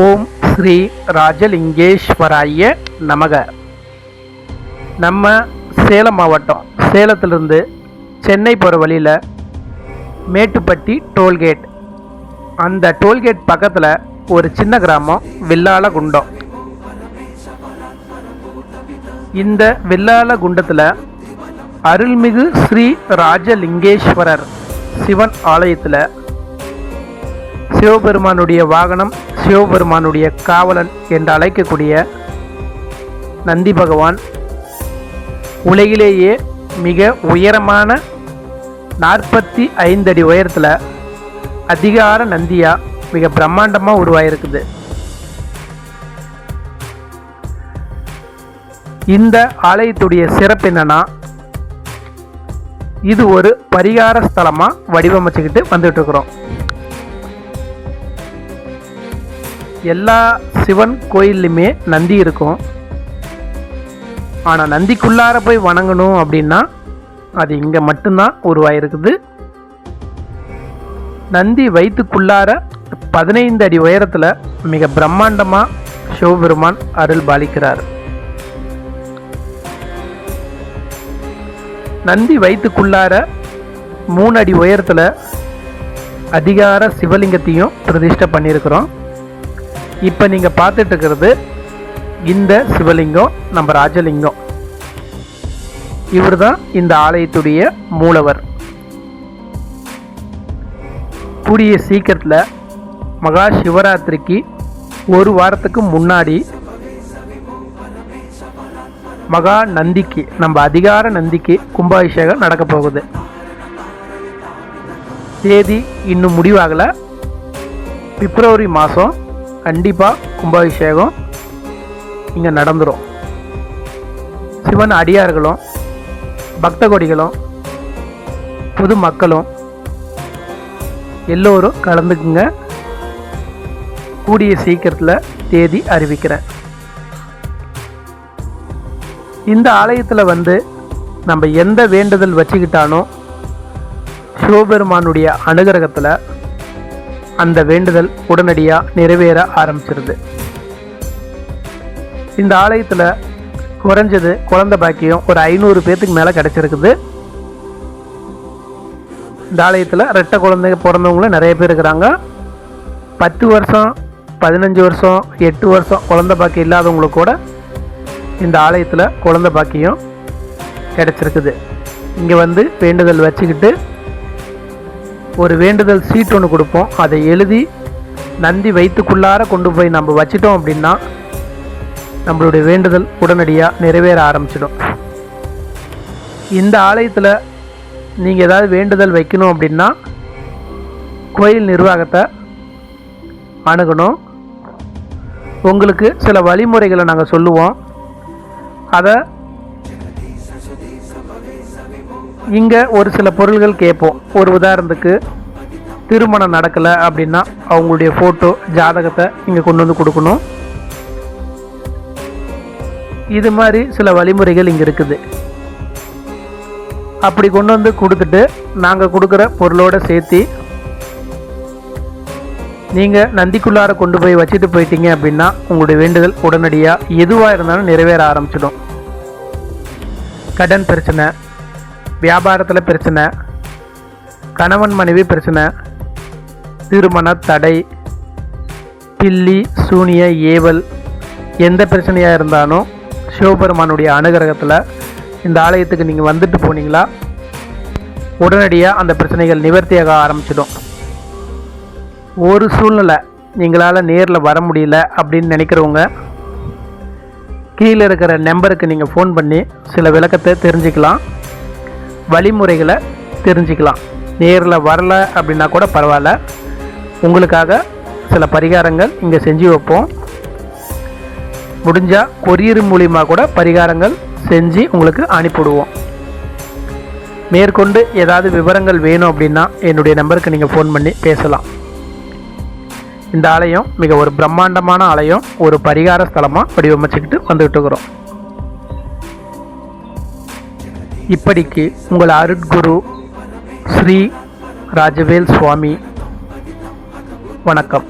ஓம் ஸ்ரீ ராஜலிங்கேஸ்வராய நமக. நம்ம சேலம் மாவட்டம் சேலத்திலிருந்து சென்னை போகிற வழியில் மேட்டுப்பட்டி டோல்கேட். அந்த டோல்கேட் பக்கத்தில் ஒரு சின்ன கிராமம் வில்லாலகுண்டம். இந்த வில்லாலகுண்டத்தில் அருள்மிகு ஸ்ரீ ராஜலிங்கேஸ்வரர் சிவன் ஆலயத்தில் சிவபெருமானுடைய வாகனம் சிவபெருமானுடைய காவலன் என்று அழைக்கக்கூடிய நந்தி பகவான் உலகிலேயே மிக உயரமான நாற்பத்தி ஐந்து அடி உயரத்தில் அதிகார நந்தியாக மிக பிரம்மாண்டமாக உருவாயிருக்குது. இந்த ஆலயத்துடைய சிறப்பு என்னன்னா இது ஒரு பரிகார ஸ்தலமாக வடிவமைச்சுக்கிட்டு வந்துட்டுருக்குறோம். எல்லா சிவன் கோயில்லையுமே நந்தி இருக்கும். ஆனால் நந்திக்குள்ளார போய் வணங்கணும் அப்படின்னா அது இங்கே மட்டும்தான் உருவாயிருக்குது. நந்தி வயிற்றுக்குள்ளார பதினைந்து அடி உயரத்தில் மிக பிரம்மாண்டமாக சிவபெருமான் அருள் பாலிக்கிறார். நந்தி வயிற்றுக்குள்ளார மூணு அடி உயரத்தில் அதிகார சிவலிங்கத்தையும் பிரதிஷ்டை பண்ணியிருக்கிறோம். இப்போ நீங்கள் பார்த்துட்டு இருக்கிறது இந்த சிவலிங்கம் நம்ம ராஜலிங்கம். இவர் தான் இந்த ஆலயத்துடைய மூலவர். கூடிய சீக்கிரத்தில் மகா சிவராத்திரிக்கு ஒரு வாரத்துக்கு முன்னாடி மகா நந்திக்கு நம்ம அதிகார நந்திக்கு கும்பாபிஷேகம் நடக்க போகுது. தேதி இன்னும் முடிவாகலை. பிப்ரவரி மாதம் கண்டிப்பாக கும்பாபிஷேகம் இங்கே நடந்துடும் சிவன் அடியார்களும் பக்த கொடிகளும் பொதுமக்களும் எல்லோரும் கலந்துக்குங்க. கூடிய சீக்கிரத்தில் தேதி அறிவிக்கிறேன். இந்த ஆலயத்தில் வந்து நம்ம எந்த வேண்டுதல் வச்சுக்கிட்டாலும் சிவபெருமானுடைய அனுகிரகத்தில் அந்த வேண்டுதல் உடனடியாக நிறைவேற ஆரம்பிச்சிருது. இந்த ஆலயத்தில் குறைஞ்சது குழந்தை பாக்கியம் ஒரு ஐநூறு பேர்த்துக்கு மேலே கிடச்சிருக்குது. இந்த ஆலயத்தில் ரெட்டை குழந்தைங்க பிறந்தவங்களும் நிறைய பேர் இருக்கிறாங்க. பத்து வருஷம் பதினஞ்சு வருஷம் எட்டு வருஷம் குழந்தை பாக்கியம் இல்லாதவங்களுக்கு கூட இந்த ஆலயத்தில் குழந்தை பாக்கியம் கிடச்சிருக்குது. இங்கே வந்து வேண்டுதல் வச்சுக்கிட்டு ஒரு வேண்டுதல் சீட் ஒன்று கொடுப்போம். அதை எழுதி நந்தி வயிற்றுக்குள்ளார கொண்டு போய் நம்ம வச்சிட்டோம் அப்படின்னா நம்மளுடைய வேண்டுதல் உடனடியாக நிறைவேற ஆரம்பிச்சிடும். இந்த ஆலயத்தில் நீங்கள் ஏதாவது வேண்டுதல் வைக்கணும் அப்படின்னா கோயில் நிர்வாகத்தை அணுகணும். உங்களுக்கு சில வழிமுறைகளை நாங்கள் சொல்லுவோம். அதை இங்கே ஒரு சில பொருள்கள் கேட்போம். ஒரு உதாரணத்துக்கு திருமணம் நடக்கலை அப்படின்னா அவங்களுடைய ஃபோட்டோ ஜாதகத்தை இங்கே கொண்டு வந்து கொடுக்கணும். இது மாதிரி சில வழிமுறைகள் இங்கே இருக்குது. அப்படி கொண்டு வந்து கொடுத்துட்டு நாங்கள் கொடுக்குற பொருளோடு சேர்த்து நீங்கள் நந்திக்குள்ளார கொண்டு போய் வச்சுட்டு போயிட்டீங்க அப்படின்னா உங்களுடைய வேண்டுதல் உடனடியாக எதுவாக இருந்தாலும் நிறைவேற ஆரம்பிச்சிடும். கடன் பிரச்சனை வியாபாரத்தில் பிரச்சனை கணவன் மனைவி பிரச்சனை திருமண தடை பில்லி சூனிய ஏவல் எந்த பிரச்சனையாக இருந்தாலும் சிவபெருமானுடைய அனுகிரகத்தில் இந்த ஆலயத்துக்கு நீங்கள் வந்துட்டு போனீங்களா? உடனடியாக அந்த பிரச்சனைகள் நிவர்த்தியாக ஆரம்பிச்சிடும். ஒரு சூழ்நிலை நீங்களால் நேரில் வர முடியல அப்படின்னு நினைக்கிறவங்க கீழே இருக்கிற நம்பருக்கு நீங்கள் ஃபோன் பண்ணி சில விளக்கத்தை தெரிஞ்சுக்கலாம். வழிமுறைகளை தெரிஞ்சுக்கலாம். நேரில் வரல அப்படின்னா கூட பரவாயில்ல. உங்களுக்காக சில பரிகாரங்கள் இங்கே செஞ்சு வைப்போம். முடிஞ்சால் கொரியர் மூலிமா கூட பரிகாரங்கள் செஞ்சு உங்களுக்கு அனுப்பிவிடுவோம். மேற்கொண்டு ஏதாவது விவரங்கள் வேணும் அப்படின்னா என்னுடைய நம்பருக்கு நீங்கள் ஃபோன் பண்ணி பேசலாம். இந்த ஆலயம் மிக ஒரு பிரம்மாண்டமான ஆலயம். ஒரு பரிகார ஸ்தலமாக வடிவமைச்சுக்கிட்டு வந்துகிட்டு இருக்கிறோம். இப்படிக்கு உங்கள் அருட்குரு ஸ்ரீ ராஜவேல் சுவாமி. வணக்கம்.